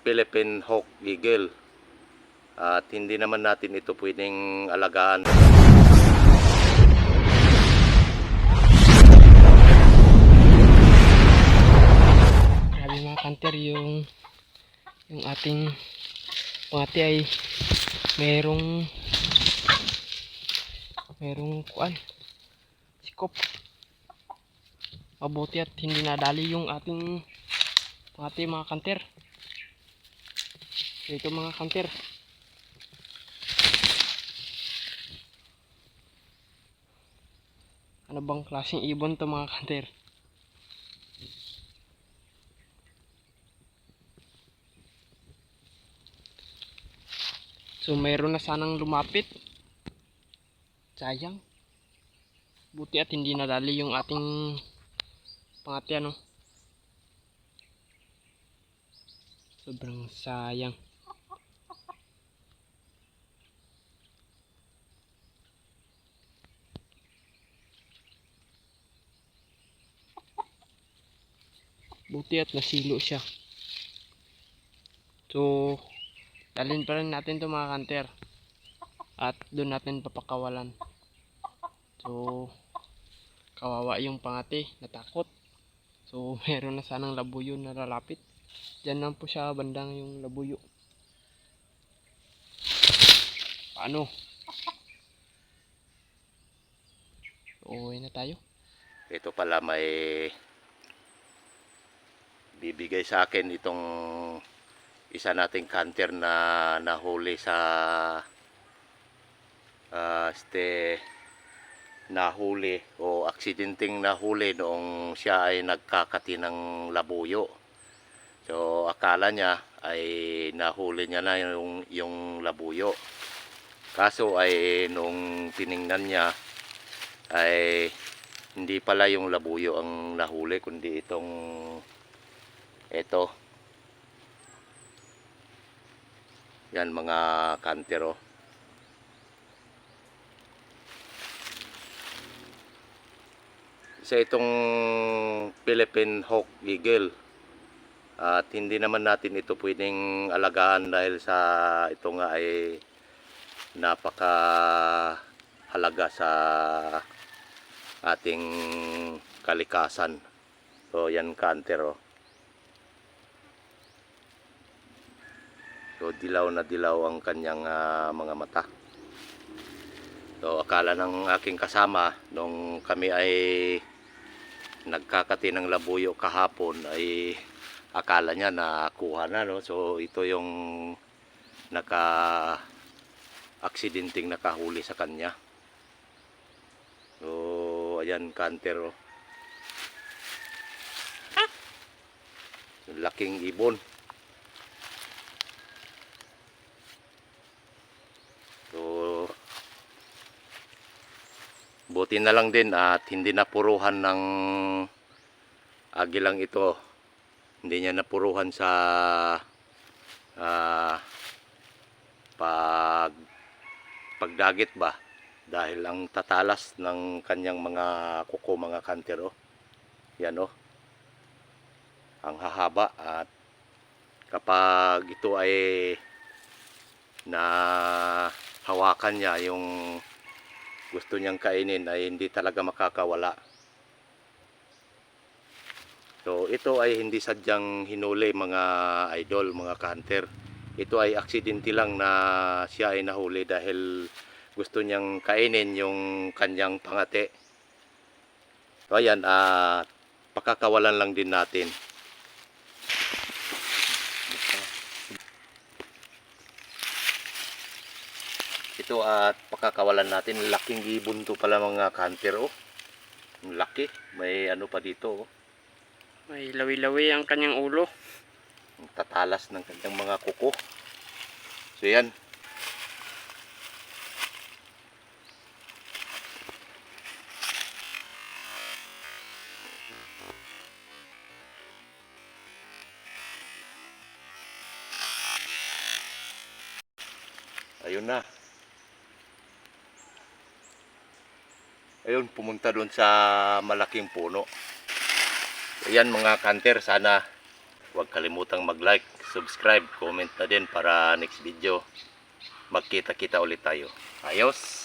Philippine Hawk Eagle. At hindi naman natin ito pwedeng alagaan. Grabe mga kanter yung yung ating pangati ay merong merong kuan sikop mabuti at hindi nadali yung ating pangati mga kanter so ito mga kanter ano bang klaseng ibon to mga kanter So mayroon na sanang lumapit. Sayang. Buti at hindi nadali yung ating pangati ano. Sobrang sayang. Buti at nasilo siya. So, Dalhin pa rin natin to mga kanter. At doon natin papakawalan. So, kawawa yung pangati, natakot. So, meron na sanang labuyo na lalapit. Diyan lang po siya bandang yung labuyo. Paano? So, uwi na tayo. Ito pala may bibigay sa akin itong isa nating canter na nahuli sa ah, este nahuli o aksidenteng nahuli noong siya ay nagkakati ng labuyo. So akala niya ay nahuli niya na yung, yung labuyo. Kaso ay nung tiningnan niya ay hindi pala yung labuyo ang nahuli kundi itong ito Yan mga kantero. Sa itong Philippine Hawk Eagle. At hindi naman natin ito pwedeng alagaan dahil sa ito nga ay napaka halaga sa ating kalikasan. So yan kantero. Dilaw na dilaw ang kanyang ah, mga mata. So akala ng aking kasama nung kami ay nagkakati ng labuyo kahapon ay akala niya na kuha na no. So ito yung naka aksidenteng nakahuli sa kanya. So ayan kanter oh. Laking ibon. So, buti na lang din at hindi napuruhan ng agilang ito. Hindi niya napuruhan sa ah, pag pagdagit ba? Dahil ang tatalas ng kanyang mga kuko mga kantero. Yan oh. Ang hahaba at kapag ito ay na hawakan niya yung gusto niyang kainin ay hindi talaga makakawala. So ito ay hindi sadyang hinuli mga idol, mga hunter. Ito ay aksidente lang na siya ay nahuli dahil gusto niyang kainin yung kanyang pangate. So ayan, ah pakakawalan lang din natin. Ito at pakakawalan natin. Laking ibon to pala mga kanter oh. Ang laki. May ano pa dito oh. May lawi-lawi ang kanyang ulo. Ang tatalas ng kanyang mga kuko. So yan. Ayun na ayun pumunta doon sa malaking puno ayan mga kanter sana huwag kalimutang mag like subscribe, comment na din para next video magkita-kita ulit tayo. Ayos!